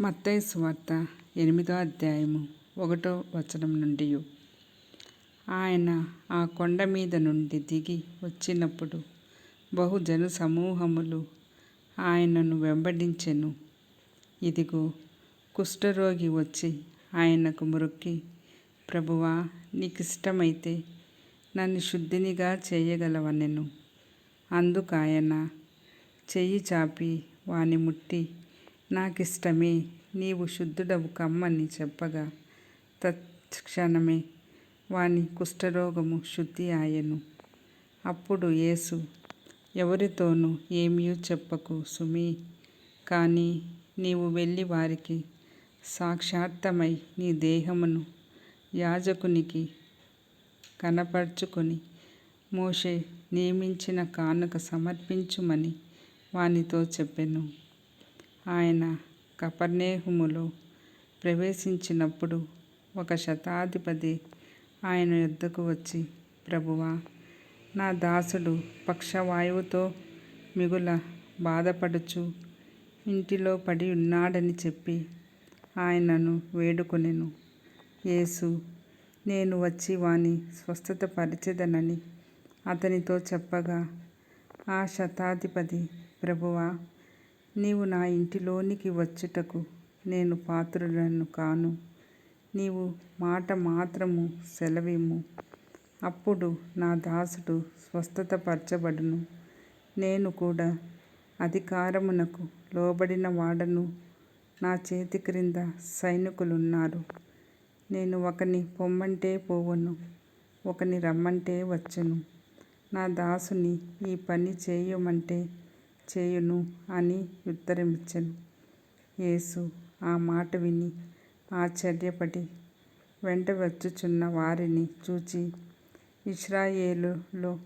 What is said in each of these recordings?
మత్తయి సువార్త ఎనిమిదో అధ్యాయము ఒకటో వచనం నుండి ఆయన ఆ కొండ మీద నుండి దిగి వచ్చినప్పుడు బహుజన సమూహములు ఆయనను వెంబడించెను. ఇదిగో కుష్ఠరోగి వచ్చి ఆయనకు మురుక్కి ప్రభువా నీకిష్టమైతే నన్ను శుద్ధినిగా చేయగలవనెను. అందుకాయన చెయ్యి చాపి వాని ముట్టి నాకిష్టమే నీవు శుద్ధుడవు కమ్మని చెప్పగా. తత్క్షణమే వాని కుష్ఠరోగము శుద్ధి ఆయను. అప్పుడు యేసు ఎవరితోనూ ఏమీ చెప్పకు సుమి కానీ నీవు వెళ్ళి వారికి సాక్షాత్తమై నీ దేహమును యాజకునికి కనపరుచుకొని మోషే నియమించిన కానుక సమర్పించుమని వానితో చెప్పెను. ఆయన కపర్నేహుములో ప్రవేశించినప్పుడు ఒక శతాధిపతి ఆయన యుద్ధకు వచ్చి ప్రభువా నా దాసుడు పక్షవాయువుతో మిగుల బాధపడుచు ఇంటిలో పడి ఉన్నాడని చెప్పి ఆయనను వేడుకొనెను. యేసు నేను వచ్చి వాని స్వస్థత పరిచెదనని అతనితో చెప్పగా ఆ శతాధిపతి ప్రభువా నీవు నా ఇంటిలోనికి వచ్చుటకు నేను పాత్రులను కాను. నీవు మాట మాత్రము సెలవిమ్ము. అప్పుడు నా దాసుడు స్వస్థత పరచబడును నేను కూడా అధికారమునకు లోబడిన వాడను. నా చేతి క్రింద సైనికులున్నారు. నేను ఒకని పొమ్మంటే పోవను ఒకని రమ్మంటే వచ్చును. నా దాసుని ఈ పని చేయమంటే చేయును అని ఉత్తరమిచ్చెను. యేసు ఆ మాట విని ఆశ్చర్యపడి వెంట వచ్చుచున్న వారిని చూచి ఇస్రాయేలులో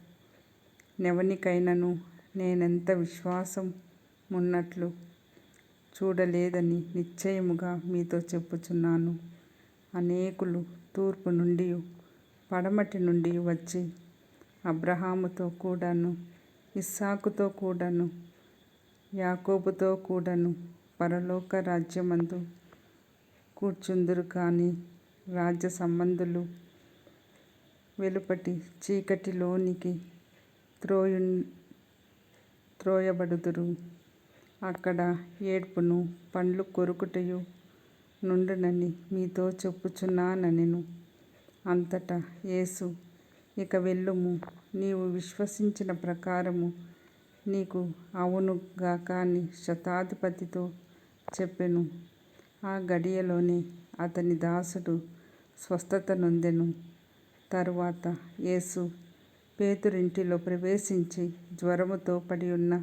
నెవనికైనను నేనెంత విశ్వాసం ఉన్నట్లు చూడలేదని నిశ్చయముగా మీతో చెప్పుచున్నాను. అనేకులు తూర్పు నుండి పడమటి నుండి వచ్చి అబ్రహాముతో కూడాను ఇస్సాకుతో కూడాను యాకోబుతో కూడను. పరలోక రాజ్యమందు కూర్చుందురు కానీ రాజ్య సంబంధులు వెలుపటి చీకటిలోనికి త్రోయు త్రోయబడుదురు. అక్కడ ఏడ్పును పండ్లు కొరుకుటయు నుండునని మీతో చెప్పుచున్నానెను అంతటా యేసు ఇక వెళ్ళుము. నీవు విశ్వసించిన ప్రకారము నీకు అవును గాక అని శతాధిపతితో చెప్పెను. ఆ గడియలోనే అతని దాసుడు స్వస్థత నొందెను. తరువాత యేసు పేతురింటిలో ప్రవేశించి జ్వరముతో పడి ఉన్న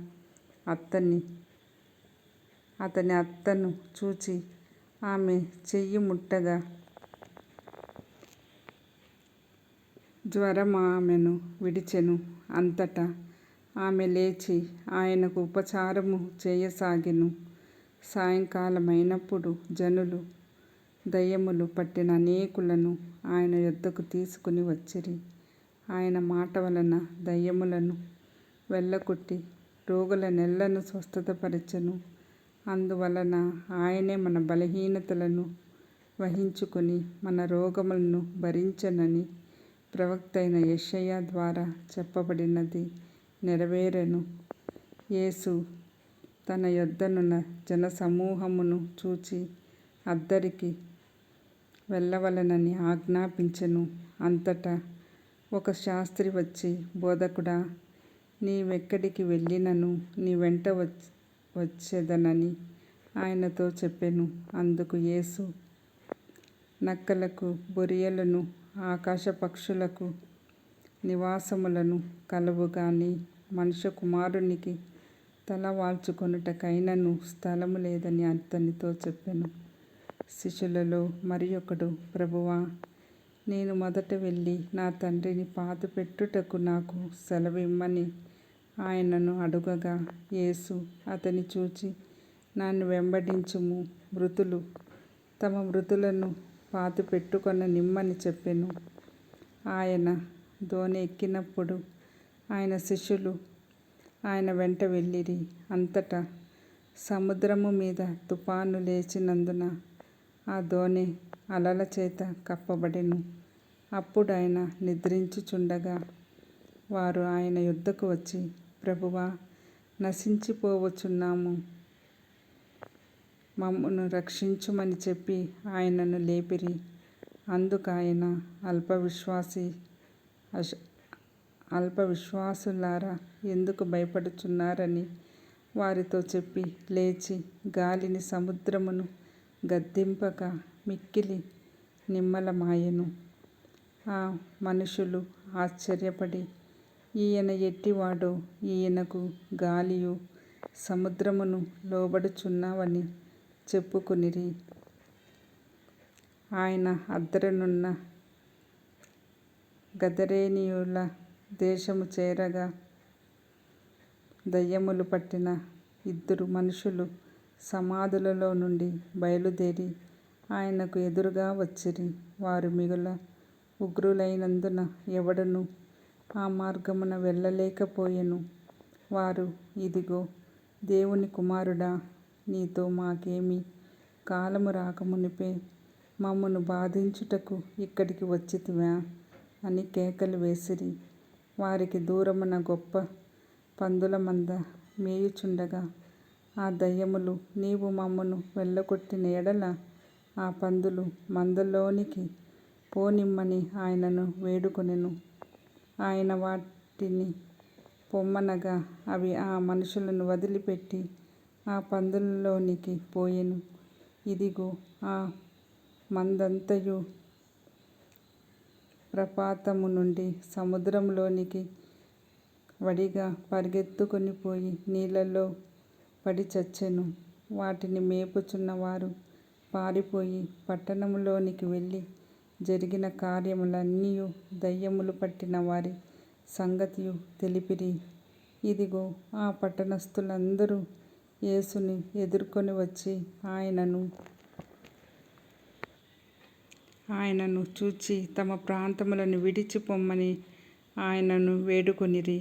అత్తని అతని అత్తను చూచి ఆమె చెయ్యి ముట్టగా జ్వరం ఆమెను విడిచెను. అంతటా ఆమె లేచి ఆయనకు ఉపచారము చేయసాగెను. సాయంకాలమైనప్పుడు జనులు దయ్యములు పట్టిన అనేకులను ఆయన యొద్దకు తీసుకుని వచ్చిరి. ఆయన మాట వలన దయ్యములను వెళ్ళకొట్టి రోగుల నెల్లను స్వస్థతపరచను. అందువలన ఆయనే మన బలహీనతలను వహించుకొని మన రోగములను భరించనని ప్రవక్త అయిన ద్వారా చెప్పబడినది. నెరవేరెను. యేసు తన యొద్దనున్న జనసమూహమును చూచి అద్దరికి వెళ్ళవలెనని ఆజ్ఞాపించెను. అంతటా ఒక శాస్త్రి వచ్చి బోధకుడా నీవెక్కడికి వెళ్ళినను? నీ వెంట వచ్చేదనని ఆయనతో చెప్పెను. అందుకు యేసు నక్కలకు బొరియలను ఆకాశ పక్షులకు నివాసములను కలవుగాని మనుష్య కుమారునికి తల వాల్చుకొనుటకైనను స్థలము లేదని అతనితో చెప్పెను. శిష్యులలో మరి ఒకడు ప్రభువా నేను మొదట వెళ్ళి నా తండ్రిని పెట్టుటకు నాకు సెలవిమ్మని ఆయనను అడుగగా యేసు అతని చూచి నన్ను వెంబడించుము మృతులు తమ మృతులను పెట్టుకొన నిమ్మని చెప్పెను. ఆయన దోణి ఎక్కినప్పుడు ఆయన శిష్యులు ఆయన వెంట వెళ్ళిరి. అంతటా సముద్రము మీద తుఫాను లేచినందున ఆ దోణి అలల చేత కప్పబడెను. అప్పుడు ఆయన నిద్రించుచుండగా వారు ఆయన యుద్ధకు వచ్చి ప్రభువా నశించిపోవచ్చున్నాము. మమ్మను రక్షించుమని చెప్పి ఆయనను లేపిరి. అందుకు ఆయన అల్ప విశ్వాసి అల్ప విశ్వాసులారా ఎందుకు భయపడుచున్నారని వారితో చెప్పి లేచి గాలిని సముద్రమును గద్దింపక మిక్కిలి నిమ్మలమాయెను. ఆ మనుషులు ఆశ్చర్యపడి ఈయన ఎట్టివాడో ఈయనకు గాలియు సముద్రమును లోబడుచున్నావని చెప్పుకునిరి. ఆయన అద్దరనున్న గదరేనియుల దేశము చేరగా దయ్యములు పట్టిన ఇద్దరు మనుషులు సమాధులలో నుండి బయలుదేరి ఆయనకు ఎదురుగా వచ్చిరి. వారు మిగుల ఉగ్రులైనందున ఎవడను ఆ మార్గమున వెళ్ళలేకపోయెను. వారు ఇదిగో దేవుని కుమారుడా నీతో మాకేమి కాలము రాకమునిపే మమ్మను బాధించుటకు ఇక్కడికి వచ్చితివా? అని కేకలు వేసిరి. వారికి దూరమున గొప్ప పందుల మంద మేయుచుండగా ఆ దయ్యములు నీవు మమ్మను వెళ్ళగొట్టిన ఎడల ఆ పందులు మందలోనికి పోనిమ్మని ఆయనను వేడుకొనెను. ఆయన వాటిని పొమ్మనగా అవి ఆ మనుషులను వదిలిపెట్టి ఆ పందులలోనికి పోయెను. ఇదిగో ఆ మందంతయు ప్రపాతము నుండి సముద్రంలోనికి వడిగా పరిగెత్తుకొని పోయి నీళ్ళలో పడి చచ్చెను. వాటిని మేపుచున్నవారు పారిపోయి పట్టణములోనికి వెళ్ళి జరిగిన కార్యములన్నీయు దయ్యములు పట్టిన వారి సంగతియు తెలిపిరి. ఇదిగో ఆ పట్టణస్థులందరూ యేసుని ఎదుర్కొని వచ్చి ఆయనను ఆయనను చూచి తమ ప్రాంతములను విడిచిపొమ్మని ఆయనను వేడుకొనిరి.